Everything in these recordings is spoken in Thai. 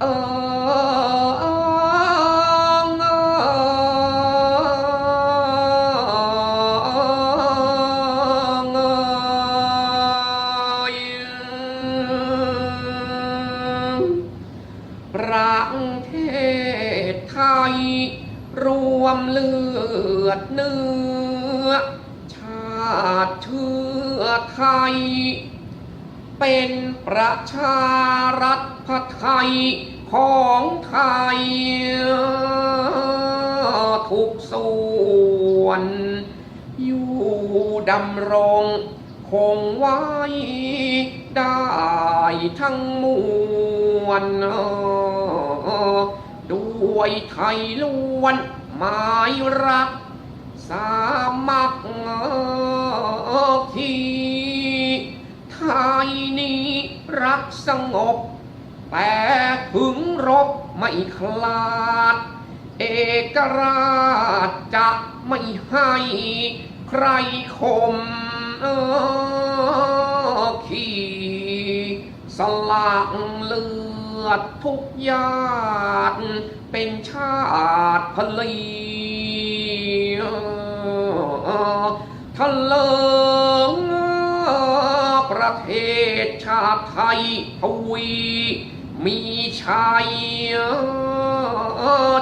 เออประเทศไทย รวมเลือดเนื้อ ชาติเชื้อไทย เป็นประชารัฐไทยของไทย ทุกส่วน อยู่ดำรงคงไว้ได้ทั้งมวลด้วยไทยล้วนหมายรัก สามัคคีไทยนี้ รักสงบ แต่ถึงรบไม่คลาด เอกราชจะไม่ให้ใครคมออขี่สลักเลือดทุกญาติเป็นชาติพลีทะเล ประเทศชาติไทยทวี มีชัย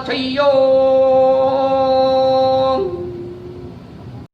ชยโย